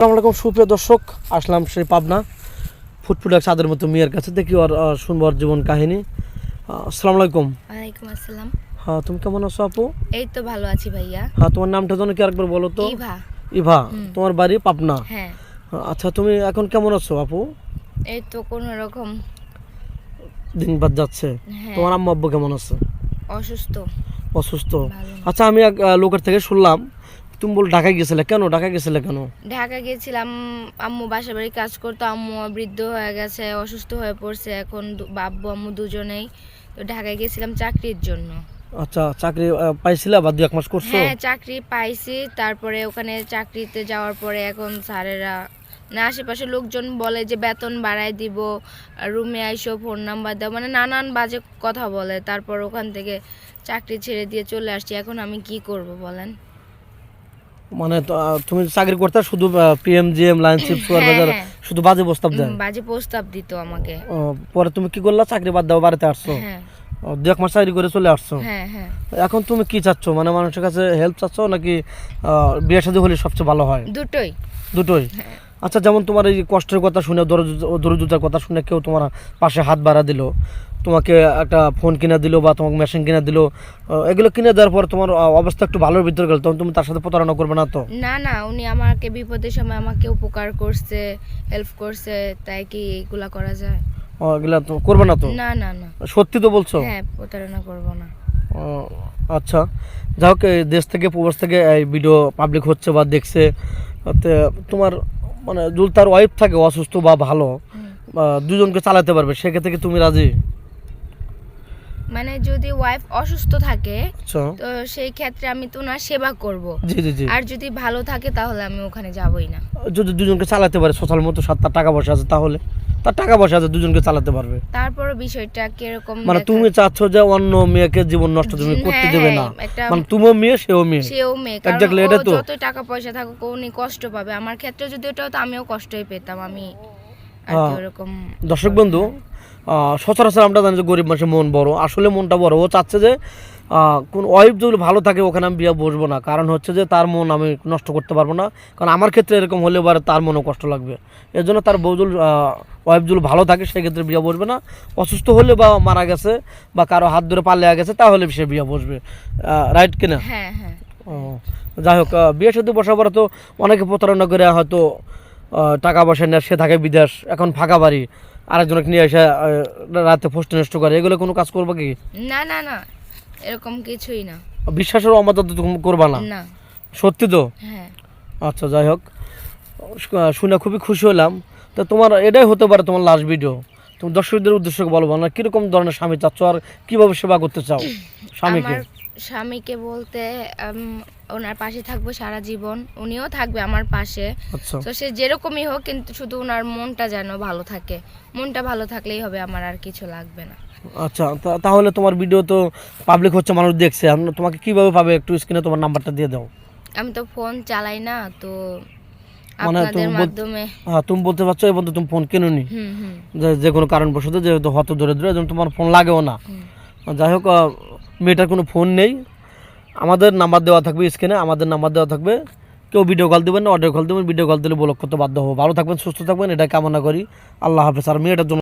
আসসালামু আলাইকুম সুপ্রিয় দর্শক আসলাম সেই পাবনা ফুটফুটাক চাঁদের মতো মেয়ের কাছে দেখি ওর শুনব ওর জীবন কাহিনী। আসসালামু আলাইকুম। ওয়ালাইকুম আসসালাম। হ্যাঁ তুমি কেমন আছো আপু? এই তো ভালো আছি ভাইয়া। হ্যাঁ তোমার নামটা যেন কি আরেকবার বলো তো? ইভা। ইভা তোমার বাড়ি পাবনা? হ্যাঁ। আচ্ছা তুমি এখন কেমন আছো আপু? এই তো কোন রকম। দিন বাদ যাচ্ছে। হ্যাঁ। তোমার আম্মা আব্বু কেমন আছে? অসুস্থ। অসুস্থ। আচ্ছা আমি এক লোকের থেকে শুনলাম তুমি বল ঢাকায় গেছিলে কেন? ঢাকায় গেছিলে কেন? ঢাকা গেছিলাম আম্মু বাসা বাড়ি কাজ করতো আম্মু বৃদ্ধ হয়ে গেছে অসুস্থ হয়ে পড়ছে এখন বাব্বু আম্মু দুজনেই। তো ঢাকায় গেছিলাম চাকরির জন্য। আচ্ছা চাকরি পাইছিলে বা দু এক মাস করছ? হ্যাঁ চাকরি পাইছি তারপরে ওখানে চাকরিতে যাওয়ার পরে এখন স্যারেরা না আশেপাশে লোকজন বলে যে বেতন বাড়ায় দিব রুমে আইসো ফোন নাম্বার দাও মানে নানান বাজে কথা বলে। তারপর ওখান থেকে চাকরি ছেড়ে দিয়ে চলে আসছি এখন আমি কি করব বলেন? মানে তুমি চাকরি করতে শুধু পিএমজিএম লাইনশিপ সুপারভাইজার বাজার শুধু বাজে প্রস্তাব দেন বাজে প্রস্তাব দিত আমাকে। পরে তুমি কি করলা? চাকরি বাদ দাও বাড়িতে আসছো। হ্যাঁ। দু এক মাস চাকরি করে চলে আসছো। হ্যাঁ হ্যাঁ। এখন তুমি কি চাচ্ছ? মানে মানুষের কাছে হেল্প চাচ্ছ নাকি বিয়ে শাদী হলে সবচেয়ে ভালো হয়? দুটোই। দুটোই? আচ্ছা যেমন তোমার এই কষ্টের কথা শুনে দরিদ্রতার কথা শুনে কেউ তোমার পাশে হাত বাড়া দিল তোমাকে একটা ফোন কিনে দিল বা তোমাকে মেশিন কিনে দিল এগুলো কিনে দেওয়ার পর তোমার অবস্থা একটু ভালোর ভিতরে গেল তখন তুমি তার সাথে প্রতারণা করবে না তো? না না উনি আমাকে বিপদের সময় আমাকে উপকার করছে হেল্প করছে তাই কি এগুলা করা যায়? এগুলা তো করবে না তো? না না না। সত্যি তো বলছো? হ্যাঁ প্রতারণা করব না। আচ্ছা। যাই হোক দেশ থেকে প্রবাস থেকে এই ভিডিও পাবলিক হচ্ছে বা দেখছে তোমার মানে যদি তার ওয়াইফ থাকে অসুস্থ বা ভালো দুজনকে চালাতে পারবে সেক্ষেত্রে কি তুমি রাজি? মানে যদি ওয়াইফ অসুস্থ থাকে আচ্ছা। তো সেই ক্ষেত্রে আমি তো না সেবা করব। জি জি জি। আর যদি ভালো থাকে তাহলে আমি ওখানে যাবই না। যদি দুজনকে চালাতে পারে সোশ্যাল মতো সাতটা টাকা পয়সা আছে তাহলে? তার টাকা পয়সা আছে দুজনকে চালাতে পারবে। তারপরও বিষয়টা কীরকম মানে তুমি চাচ্ছ যে অন্য মেয়েকে জীবন নষ্ট তুমি হ্যাঁ, করতে দেবে না। মানে তুমিও মেয়ে সেও মেয়ে। সেও মেয়ে ও এটা তো। যত টাকা পয়সা থাকুক উনি কষ্ট পাবে। আমার ক্ষেত্রে যদি ওটা হতো আমিও কষ্টই পেতাম আমি হ্যাঁ। দর্শক বন্ধু সচরাচর আমরা জানি যে গরিব মানুষের মন বড়। আসলে মনটা বড়। ও চাচ্ছে যে কোন ওয়াইফ যদি ভালো থাকে ওখানে আমি বিয়ে বসবো না। কারণ হচ্ছে যে তার মন আমি নষ্ট করতে পারব না। কারণ আমার ক্ষেত্রে এরকম হলে এবার তার মনও কষ্ট লাগবে। এর জন্য তার বউজুল ওয়াইফ যদি ভালো থাকে সেক্ষেত্রে বিয়ে বসবে না। অসুস্থ হলে বা মারা গেছে বা কারও হাত ধরে পাল্লে গেছে তাহলে সে বিয়ে বসবে। রাইট কিনা? হ্যাঁ হ্যাঁ। যাই হোক বিয়ে সাথে বসার পরে তো অনেকে প্রতারণা করে হয়তো টাকা পয়সা নেয় সে থাকে বিদেশ এখন ফাঁকা বাড়ি। আরেকজনকে নিয়ে এসে রাতে পোস্ট নষ্ট করে। এগুলো কোনো কাজ করবে কি? না না না। এরকম কিছুই না। বিশ্বাসের তুমি করবা না? না। সত্যি তো? হ্যাঁ। আচ্ছা যাই হোক। শুনে খুবই খুশি হলাম। তো তোমার এটাই হতে পারে তোমার লাস্ট ভিডিও তুমি দর্শকদের উদ্দেশ্যে বলব না কীরকম ধরনের স্বামী চাচ্ছ আর কীভাবে সেবা করতে চাও স্বামীকে? স্বামীকে বলতে ওনার পাশে থাকব সারা জীবন। উনিও থাকবে আমার পাশে। আচ্ছা। তো সে যেরকমই হোক কিন্তু শুধু ওনার মনটা যেন ভালো থাকে। মনটা ভালো থাকলেই হবে আমার আর কিছু লাগবে না। আচ্ছা তাহলে তোমার ভিডিও তো পাবলিক হচ্ছে মানুষ দেখছে। তোমাকে কীভাবে পাবে একটু স্ক্রিনে তোমার নাম্বারটা দিয়ে দাও। আমি তো ফোন চালাই না তো মানে তুমি মাধ্যমে। হ্যাঁ তুমি বলতে পারছ তুমি ফোন কেনোনি। হুম হুম। যে যে কোনো কারণবশত যেহেতু হত ধরে ধরে যেমন তোমার ফোন লাগেও না। যাই হোক মেয়েটার কোনো ফোন নেই। আমাদের নাম্বার দেওয়া থাকবে স্ক্রিনে আমাদের নাম্বার দেওয়া থাকবে। কেউ ভিডিও কল দেবেন না অডিও কল দেবেন ভিডিও কল দিলে ব্লক করতে বাধ্য হব। ভালো থাকবেন, সুস্থ থাকবেন এটা কামনা করি। আল্লাহ হাফেজ। আর মেয়েটার জন্য